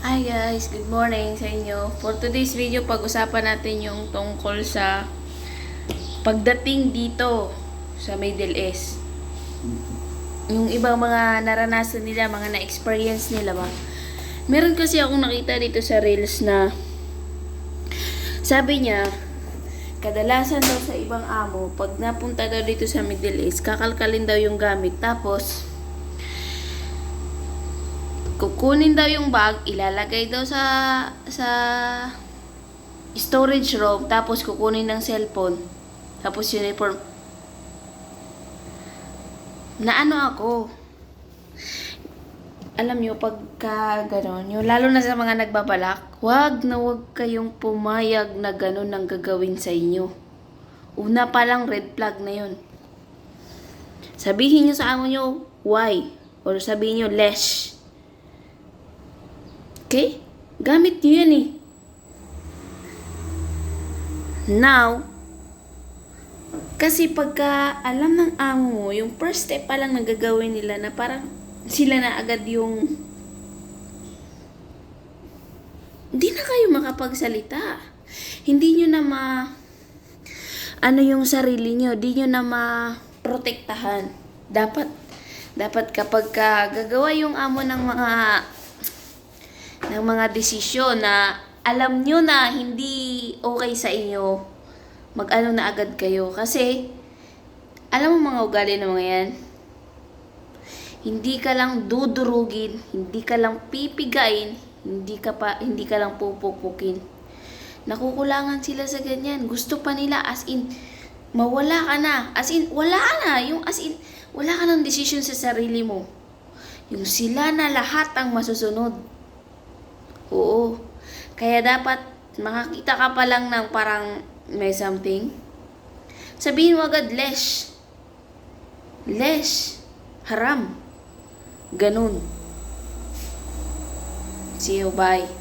Hi guys, good morning sa inyo. For today's video, pag-usapan natin yung tungkol sa pagdating dito sa Middle East. Yung ibang mga naranasan nila, mga na-experience nila ba. Meron kasi akong nakita dito sa Reels na sabi niya, kadalasan daw sa ibang amo, pag napunta daw dito sa Middle East, kakalkalin daw yung gamit. Tapos, kukunin daw yung bag, ilalagay daw sa sa storage room, tapos kukunin ng cellphone, tapos uniform. Na ano ako, alam nyo, pagka gano'n, lalo na sa mga nagbabalak, wag na wag kayong pumayag na gano'n ang gagawin sa inyo. Una pa lang red flag na yun. Sabihin nyo sa amo nyo, why? Or sabihin nyo, lesh. Okay? Gamit nyo yan eh. Now, kasi pagka alam ng amo mo, yung first step pa lang nagagawin nila na parang sila na agad yung hindi na kayo makapagsalita. Hindi nyo na ma ano yung sarili nyo, di nyo na ma-protektahan. Dapat dapat kapag ka gagawa yung amo ng mga ng mga desisyon na alam nyo na hindi okay sa inyo, mag-ano na agad kayo. Kasi, alam mo mga ugali ng mga yan, hindi ka lang dudurugin, hindi ka lang pipigain, hindi ka pa hindi ka lang pupupukin. Nakukulangan sila sa ganyan. Gusto pa nila as in mawala ka na. As in wala na, yung as in wala ka ng decision sa sarili mo. Yung sila na lahat ang masusunod. Kaya dapat makakita ka pa lang ng parang may something. Sabihin mo agad, lesh. Lesh. Haram. Ganun. See you, bye.